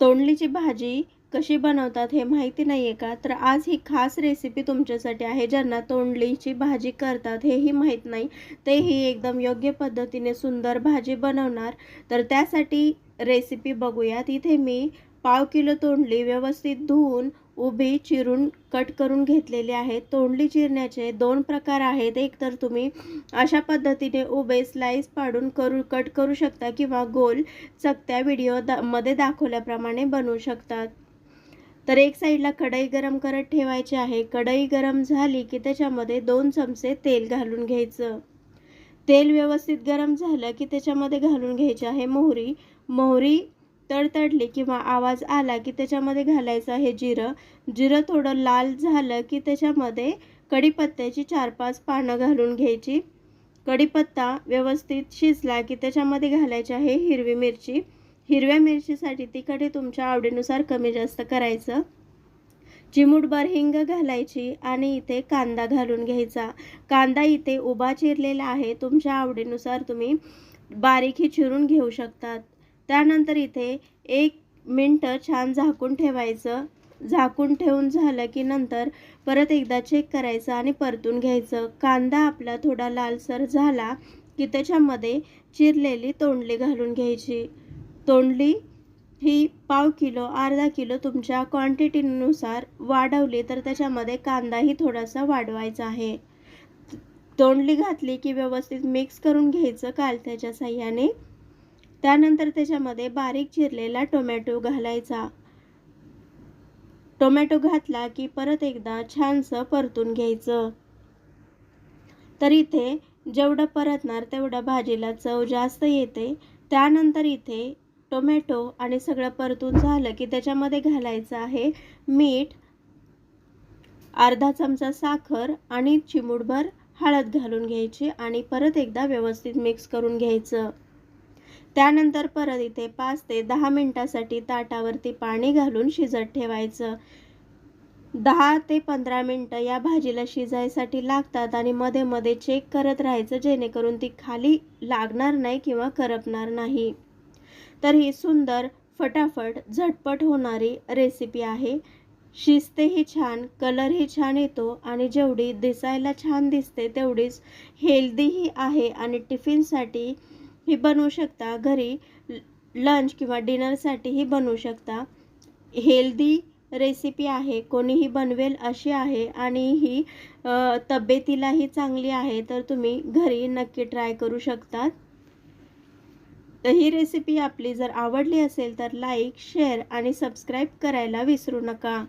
तोंडलीची भाजी कशी बनवतात हे माहिती नाही आहे का? तर आज ही खास रेसिपी तुमच्यासाठी आहे ज्यांना तोंडलीची भाजी करतात हेही माहीत नाही. तेही एकदम योग्य पद्धतीने सुंदर भाजी बनवणार. तर त्यासाठी रेसिपी बघूयात. इथे मी पाव किलो तोंडली व्यवस्थित धुवून उभी चिरून कट करून घेतलेले आहेत तोंडली चिरण्याचे दोन प्रकार आहेत. एक तर तुम्ही अशा पद्धतीने उभे स्लाइस पाडून करू कट करू शकता किंवा गोल चकत्या व्हिडिओ दा मध्ये दाखवल्याप्रमाणे बनवू शकतात तर एक साईडला कढई गरम करत ठेवायची आहे. कढई गरम झाली की त्याच्यामध्ये दोन चमचे तेल घालून घ्यायचं. तेल व्यवस्थित गरम झालं की त्याच्यामध्ये घालून घ्यायची आहे मोहरी. मोहरी तडतडली किंवा आवाज आला की त्याच्यामध्ये घालायचं हे जिरं. जिरं थोडं लाल झालं की त्याच्यामध्ये कढीपत्त्याची चार पाच पानं घालून घ्यायची. कढीपत्ता व्यवस्थित शिजला की त्याच्यामध्ये घालायची आहे हिरवी मिरची. हिरव्या मिरचीसाठी तिखट हे तुमच्या आवडीनुसार कमी जास्त करायचं. चिमूटभर हिंग घालायची आणि इथे कांदा घालून घ्यायचा. कांदा इथे उभा चिरलेला आहे. तुमच्या आवडीनुसार तुम्ही बारीकही चिरून घेऊ शकतात. त्यानंतर इथे एक मिनटं छान झाकून ठेवायचं. झाकून ठेवून झालं की नंतर परत एकदा चेक करायचं आणि परतून घ्यायचं. कांदा आपला थोडा लालसर झाला की त्याच्यामध्ये चिरलेली तोंडली घालून घ्यायची. तोंडली ही पाव किलो अर्धा किलो तुमच्या क्वांटिटीनुसार वाढवली तर त्याच्यामध्ये कांदाही थोडासा वाढवायचा आहे. तोंडली घातली की व्यवस्थित मिक्स करून घ्यायचं काल त्याच्या साह्याने. त्यानंतर त्याच्यामध्ये बारीक चिरलेला टोमॅटो घालायचा. टोमॅटो घातला की परत एकदा छानसं परतून घ्यायचं. तर इथे जेवढं परतणार तेवढं भाजीला चव जास्त येते. त्यानंतर इथे टोमॅटो आणि सगळं परतून झालं की त्याच्यामध्ये घालायचं आहे मीठ अर्धा चमचा साखर आणि चिमूटभर हळद घालून घ्यायची आणि परत एकदा व्यवस्थित मिक्स करून घ्यायचं. त्यानंतर परत इथे पाच ते दहा मिनटासाठी ताटावरती पाणी घालून शिजत ठेवायचं. दहा ते पंधरा मिनटं या भाजीला शिजायसाठी लागतात आणि मध्ये मध्ये चेक करत राहायचं जेणेकरून ती खाली लागणार नाही किंवा करपणार नाही. तर ही सुंदर फटाफट झटपट होणारी रेसिपी आहे. शिजतेही छान कलरही छान येतो आणि जेवढी दिसायला छान दिसते तेवढीच हेल्दीही आहे आणि टिफिनसाठी ही बनवू शकता. घरी लंच किंवा डिनरसाठीही बनवू शकता. हेल्दी रेसिपी आहे. कोणीही बनवेल अशी आहे आणि ही तब्येतीलाही चांगली आहे तर तुम्ही घरी नक्की ट्राय करू शकतात. तर ही रेसिपी आपली जर आवडली असेल तर लाईक शेअर आणि सबस्क्राईब करायला विसरू नका.